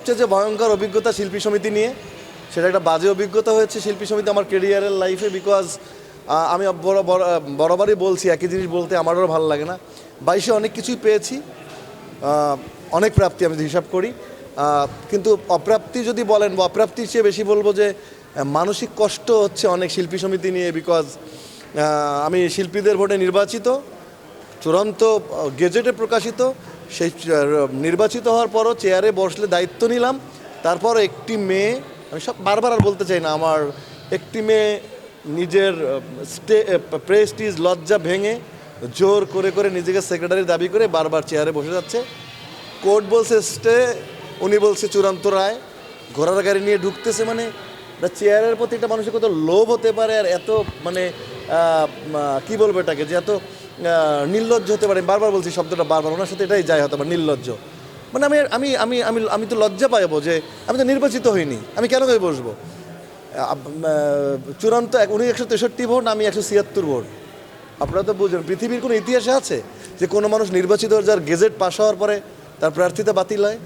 সবচেয়ে যে ভয়ঙ্কর অভিজ্ঞতা শিল্পী সমিতি নিয়ে, সেটা একটা বাজে অভিজ্ঞতা হয়েছে শিল্পী সমিতি আমার কেরিয়ারের লাইফে বিকজ আমি বড় বরাবরই বলছি, একই জিনিস বলতে আমারও ভালো লাগে না। বাইশে অনেক কিছুই পেয়েছি অনেক প্রাপ্তি আমি হিসাব করি কিন্তু অপ্রাপ্তি যদি বলেন, বা অপ্রাপ্তির চেয়ে বেশি বলব যে, মানসিক কষ্ট হচ্ছে অনেক শিল্পী সমিতি নিয়ে বিকজ আমি শিল্পীদের ভোটে নির্বাচিত, চূড়ান্ত গেজেটে প্রকাশিত সেই নির্বাচিত হওয়ার পরও চেয়ারে বসলে দায়িত্ব নিলাম। তারপর একটি মেয়ে, আমি সব বারবার আর বলতে চাই না, আমার একটি মেয়ে নিজের স্টে প্রেস্টিজ লজ্জা ভেঙে জোর করে করে নিজেকে সেক্রেটারি দাবি করে বারবার চেয়ারে বসে যাচ্ছে। কোর্ট বলছে, স্টে। উনি বলছে, চূড়ান্ত রায়। ঘোড়ার গাড়ি নিয়ে ঢুকতেছে মানে চেয়ারের প্রতি একটা মানুষের কত লোভ হতে পারে আর এত মানে কি বলব এটাকে যে এত নির্লজ্জ হতে পারে। বারবার বলছি, শব্দটা বারবার, ওনার সাথে এটাই যায় হতে পারে, নির্লজ্জ। মানে আমি আমি আমি আমি আমি তো লজ্জা পাইবো যে আমি তো নির্বাচিত হইনি। আমি কেন করে বসবো? চূড়ান্ত উনি একশো তেষট্টি ভোট, আমি একশো ছিয়াত্তর ভোট। আপনারা তো বুঝবেন পৃথিবীর কোনো ইতিহাসে আছে যে কোনো মানুষ নির্বাচিত যার গেজেট পাশ হওয়ার পরে তার প্রার্থিতা বাতিল হয়?